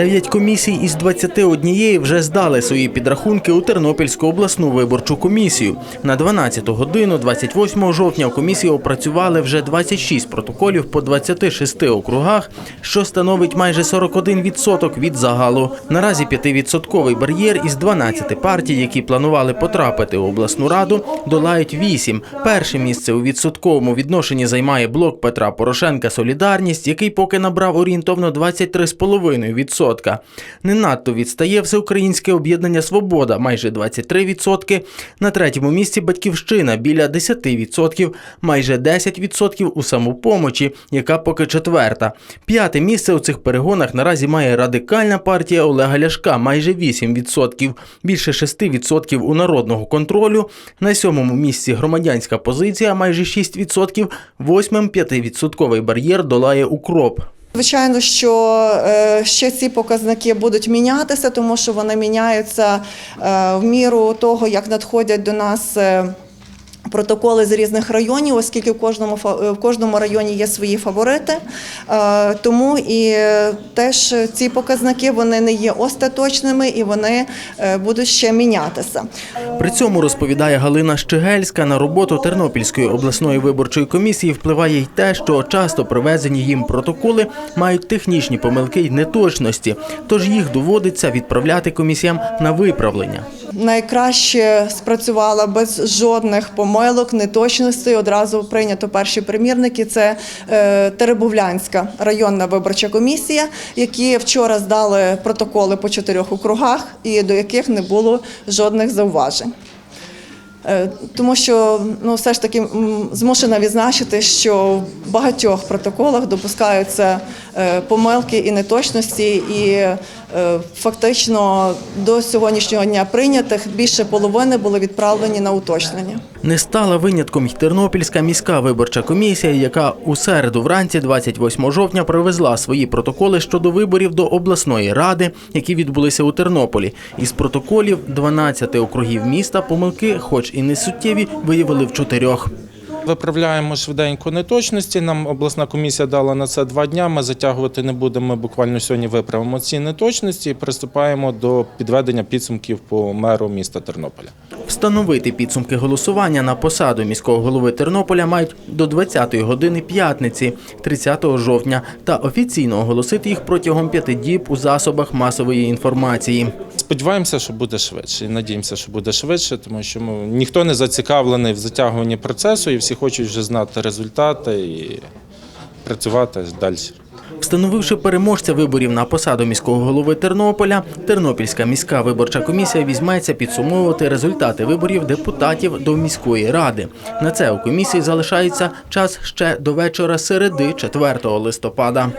Дев'ять комісій із 21 вже здали свої підрахунки у Тернопільську обласну виборчу комісію. На 12 годину 28 жовтня у комісії опрацювали вже 26 протоколів по 26 округах, що становить майже 41% від загалу. Наразі 5-відсотковий бар'єр із 12 партій, які планували потрапити у обласну раду, долають 8. Перше місце у відсотковому відношенні займає блок Петра Порошенка Солідарність, який поки набрав орієнтовно 23,5%. Не надто відстає Всеукраїнське об'єднання Свобода майже 23%. На третьому місці Батьківщина біля 10%, майже 10% у самопомочі, яка поки четверта. П'яте місце у цих перегонах наразі має радикальна партія Олега Ляшка майже 8%, більше 6% у народного контролю. На сьомому місці громадянська позиція майже 6%, восьмим 5% бар'єр долає укроп. Звичайно, що е, ще ці показники будуть мінятися, тому що вони міняються е, в міру того, як надходять до нас. Е, Протоколи з різних районів, оскільки в кожному фа- в кожному районі є свої фаворити, Е, тому і е, теж ці показники вони не є остаточними і вони е, будуть ще мінятися. При цьому розповідає Галина Щегельська, на роботу Тернопільської обласної виборчої комісії впливає й те, що часто привезені їм протоколи мають технічні помилки й неточності, тож їх доводиться відправляти комісіям на виправлення. Найкраще спрацювала без жодних помилок, неточностей. Одразу прийнято перші примірники. Це е, Теребовлянська районна виборча комісія, які вчора здали протоколи по чотирьох округах, і до яких не було жодних зауважень. Е, Тому що ну, все ж таки змушена відзначити, що в багатьох протоколах допускаються е, помилки і неточності, і е, фактично до сьогоднішнього дня прийнятих більше половини були відправлені на уточнення. Не стала винятком й Тернопільська міська виборча комісія, яка у середу вранці, 28 жовтня, привезла свої протоколи щодо виборів до обласної ради, які відбулися у Тернополі. Із протоколів 12 округів міста помилки, хоч і не суттєві, виявили в чотирьох. Виправляємо швиденько неточності. Нам обласна комісія дала на це два дня. Ми затягувати не будемо. Ми буквально сьогодні виправимо ці неточності і приступаємо до підведення підсумків по меру міста Тернополя. Встановити підсумки голосування на посаду міського голови Тернополя мають до 20-ї години п'ятниці, 30 жовтня, та офіційно оголосити їх протягом п'яти діб у засобах масової інформації. Сподіваємося, що буде швидше. І надіємося, що буде швидше, тому що ну, ніхто не зацікавлений в затягуванні процесу, і всі хочуть вже знати результати і працювати далі. Встановивши переможця виборів на посаду міського голови Тернополя, Тернопільська міська виборча комісія візьметься підсумовувати результати виборів депутатів до міської ради. На це у комісії залишається час ще до вечора середи 4 листопада.